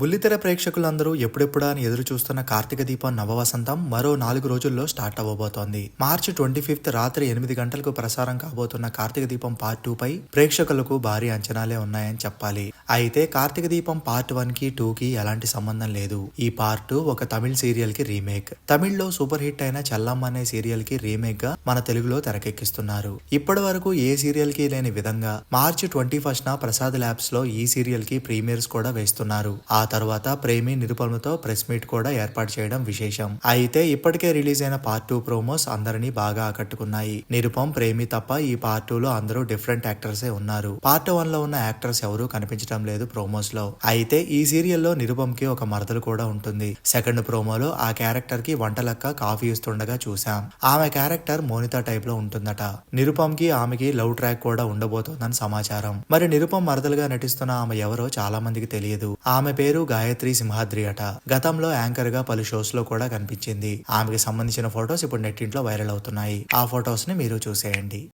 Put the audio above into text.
బుల్లితెర ప్రేక్షకులందరూ ఎప్పుడెప్పుడా అని ఎదురు చూస్తున్న కార్తీక దీపం నవవసంతం మరో నాలుగు రోజుల్లో స్టార్ట్ అవ్వబోతోంది. మార్చి ట్వంటీ ఫిఫ్త్ రాత్రి ఎనిమిది గంటలకు ప్రసారం కాబోతున్న కార్తీక దీపం పార్ట్ టూ పై ప్రేక్షకులకు భారీ అంచనాలే ఉన్నాయని చెప్పాలి. అయితే కార్తీక దీపం పార్ట్ వన్కి టూ కి ఎలాంటి సంబంధం లేదు. ఈ పార్ట్ టూ ఒక తమిళ సీరియల్కి రీమేక్. తమిళ్ళో సూపర్ హిట్ అయిన చల్లమ్మ అనే సీరియల్కి రీమేక్గా మన తెలుగులో తెరకెక్కిస్తున్నారు. ఇప్పటి వరకు ఏ సీరియల్కి లేని విధంగా మార్చి ట్వంటీ ఫస్ట్ నా ప్రసాద్ ల్యాబ్స్లో ఈ సీరియల్కి ప్రీమియర్స్ కూడా వేస్తున్నారు. ఆ తర్వాత ప్రేమి నిరుపమతో ప్రెస్ మీట్ కూడా ఏర్పాటు చేయడం విశేషం. అయితే ఇప్పటికే రిలీజ్ అయిన పార్ట్ టూ ప్రోమోస్ అందరినీ బాగా ఆకట్టుకున్నాయి. నిరుపం ప్రేమి తప్ప ఈ పార్ట్ టూ లో అందరూ డిఫరెంట్ యాక్టర్సే ఉన్నారు. పార్ట్ వన్లో ఉన్న యాక్టర్స్ ఎవరూ కనిపించడం లేదు ప్రోమోస్లో. అయితే ఈ సీరియల్లో నిరుపం కి ఒక మరదలు కూడా ఉంటుంది. సెకండ్ ప్రోమోలో ఆ క్యారెక్టర్కి వంటలక్క కాఫీ ఇస్తుండగా చూసాం ఆమె క్యారెక్టర్ మోనితా టైప్లో ఉంటుందట. నిరుపమ్కి ఆమెకి లవ్ ట్రాక్ కూడా ఉండబోతోందని సమాచారం. మరి నిరుపం మరదలుగా నటిస్తున్న ఆమె ఎవరో చాలా మందికి తెలియదు. ఆమె పేరు పేరు గాయత్రి సింహాద్రి అట. గతంలో యాంకర్గా పలు షోస్లో కూడా కనిపించింది. ఆమెకి సంబంధించిన ఫొటోస్ ఇప్పుడు నెట్టింట్లో వైరల్ అవుతున్నాయి. ఆ ఫొటోస్ని మీరు చూసేయండి.